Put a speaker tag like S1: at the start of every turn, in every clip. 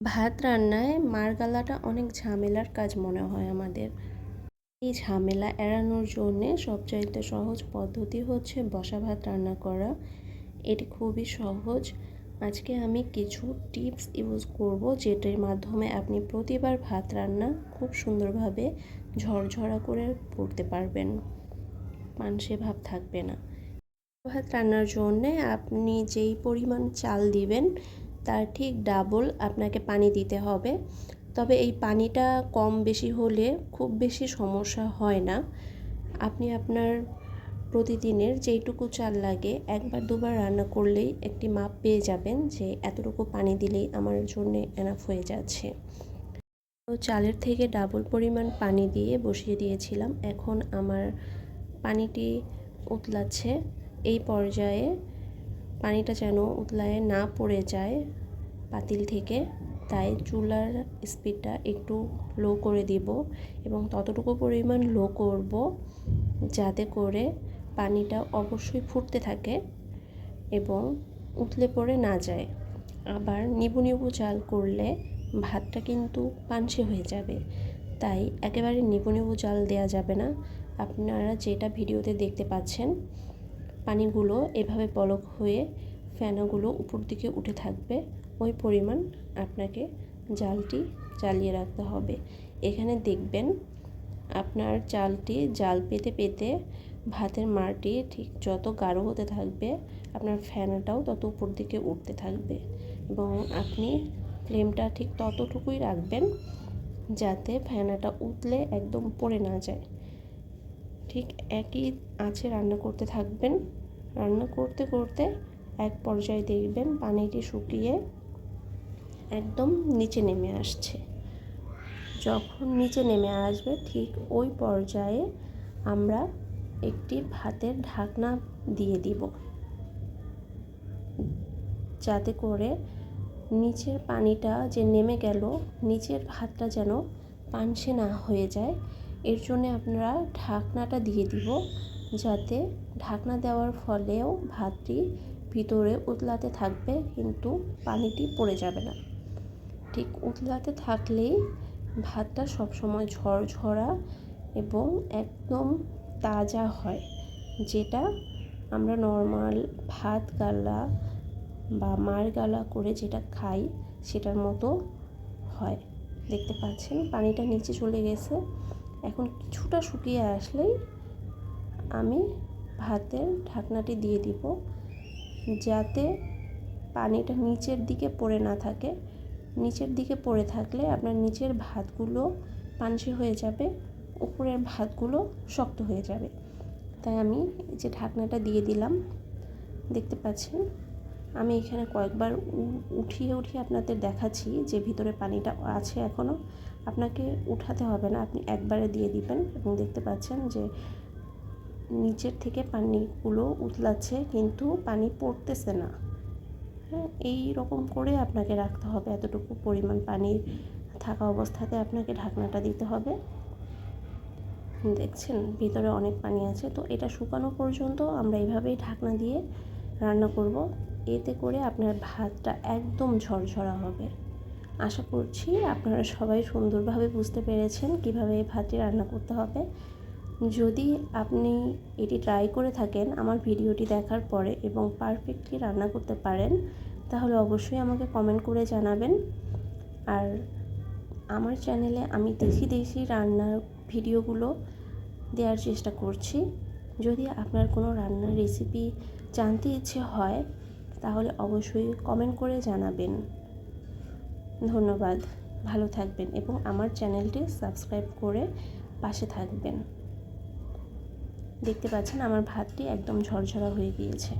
S1: ভাত রান্নায় মার গালাটা অনেক ঝামেলার কাজ মনে হয় আমাদের। এই ঝামেলা এড়ানোর জন্যে সবচাইতে সহজ পদ্ধতি হচ্ছে বসা ভাত রান্না করা। এটি খুবই সহজ। আজকে আমি কিছু টিপস ইউজ করব যেটির মাধ্যমে আপনি প্রতিবার ভাত রান্না খুব সুন্দরভাবে ঝরঝরা করে পড়তে পারবেন। পানসে ভাব থাকবে না। ভাত রান্নার জন্যে আপনি যেই পরিমাণ চাল দিবেন তার ঠিক ডাবল আপনাকে পানি দিতে হবে। তবে এই পানিটা কম বেশি হলে খুব বেশি সমস্যা হয় না। আপনি আপনার প্রতিদিনের যেইটুকু চাল লাগে, একবার দুবার রান্না করলেই একটি মাপ পেয়ে যাবেন যে এতটুকু পানি দিলেই আমার জন্য এনাফ হয়ে যাচ্ছে। তো চালের থেকে ডাবল পরিমাণ পানি দিয়ে বসিয়ে দিয়েছিলাম। এখন আমার পানিটি উতলাচ্ছে। এই পর্যায়ে পানিটা যেন উতলায় না পড়ে যায় পাতিল থেকে, তাই চুলার স্পিডটা একটু লো করে দিব এবং ততটুকু পরিমাণ লো করব যাতে করে পানিটা অবশ্যই ফুটতে থাকে এবং উতলে পড়ে না যায়। আবার নিবু নিবু চাল করলে ভাতটা কিন্তু পানসে হয়ে যাবে, তাই একেবারে নিবু নিবু চাল দেওয়া যাবে না। আপনারা যেটা ভিডিওতে দেখতে পাচ্ছেন পানিগুলো এভাবে পলক হয়ে ফেনাগুলো উপর দিকে উঠে থাকবে। ওই পরিমাণ আপনাকে জালটি চালিয়ে রাখতে হবে। এখানে দেখবেন আপনার চালটি জাল পেতে পেতে ভাতের মারটি ঠিক যত গাঢ় হতে থাকবে, আপনার ফ্যানটাও তত উপর দিকে উঠতে থাকবে এবং আপনি ফ্লেমটা ঠিক ততটুকুই রাখবেন যাতে ফ্যানাটা উতলে একদম পড়ে না যায়। ঠিক একই আঁচে রান্না করতে থাকবেন। রান্না করতে করতে এক পর্যায়ে দেখবেন পানিটি শুকিয়ে একদম নিচে নেমে আসছে। যখন নিচে নেমে আসবে ঠিক ওই পর্যায়ে আমরা একটি ভাতের ঢাকনা দিয়ে দিব। যাতে করে নিচের পানিটা যে নেমে গেল, নিচের ভাতটা যেন পানসে না হয়ে যায়, এর জন্য আপনারা ঢাকনাটা দিয়ে দিব। যাতে ঢাকনা দেওয়ার ফলেও ভাতটি ভিতরে উতলাতে থাকবে, কিন্তু পানিটি পড়ে যাবে না। ঠিক উতলাতে থাকলেই ভাতটা সবসময় ঝরঝরা এবং একদম তাজা হয়, যেটা আমরা নর্মাল ভাত গালা বা মার গালা করে যেটা খাই, সেটার মতো হয়। দেখতে পাচ্ছেন, পানিটা নিচে চলে গেছে। এখন কিছুটা শুকিয়ে আসলেই আমি ভাতের ঢাকনাটি দিয়ে দিব যাতে পানিটা নিচের দিকে পড়ে না থাকে। নিচের দিকে পড়ে থাকলে আপনার নিচের ভাতগুলো পানসে হয়ে যাবে, উপরের ভাতগুলো শক্ত হয়ে যাবে। তাই আমি যে ঢাকনাটা দিয়ে দিলাম, দেখতে পাচ্ছেন? আমি এখানে কয়েকবার উঠিয়ে উঠিয়ে আপনাদের দেখাচ্ছি যে ভিতরে পানিটা আছে এখনও আপনাকে উঠাতে হবে না, আপনি একবারে দিয়ে দিবেন এবং দেখতে পাচ্ছেন যে নিচের থেকে পানিগুলো উতলাচ্ছে, কিন্তু পানি পড়তেছে না। হ্যাঁ এই রকম করে আপনাকে রাখতে হবে। এতটুকু পরিমাণ পানির থাকা অবস্থাতে আপনাকে ঢাকনাটা দিতে হবে। দেখছেন, ভিতরে অনেক পানি আছে। তো এটা শুকানো পর্যন্ত আমরা এইভাবেই ঢাকনা দিয়ে রান্না করব। এতে করে আপনার ভাতটা একদম ঝরঝরা হবে। আশা করছি আপনারা সবাই সুন্দরভাবে বুঝতে পেরেছেন কীভাবে এই ভাতটি রান্না করতে হবে। যদি আপনি এটি ট্রাই করে থাকেন আমার ভিডিওটি দেখার পরে এবং পারফেক্টলি রান্না করতে পারেন, তাহলে অবশ্যই আমাকে কমেন্ট করে জানাবেন। আর আমার চ্যানেলে আমি দেশি দেশি রান্নার ভিডিওগুলো দেওয়ার চেষ্টা করছি। যদি আপনার কোনো রান্নার রেসিপি জানতে ইচ্ছে হয়, তাহলে অবশ্যই কমেন্ট করে জানাবেন। ধন্যবাদ, ভালো থাকবেন এবং আমার চ্যানেলটি সাবস্ক্রাইব করে পাশে থাকবেন। দেখতে পাচ্ছেন আমার ভাতটি একদম ঝরঝরা হয়ে গিয়েছে।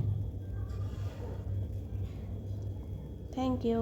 S1: Thank you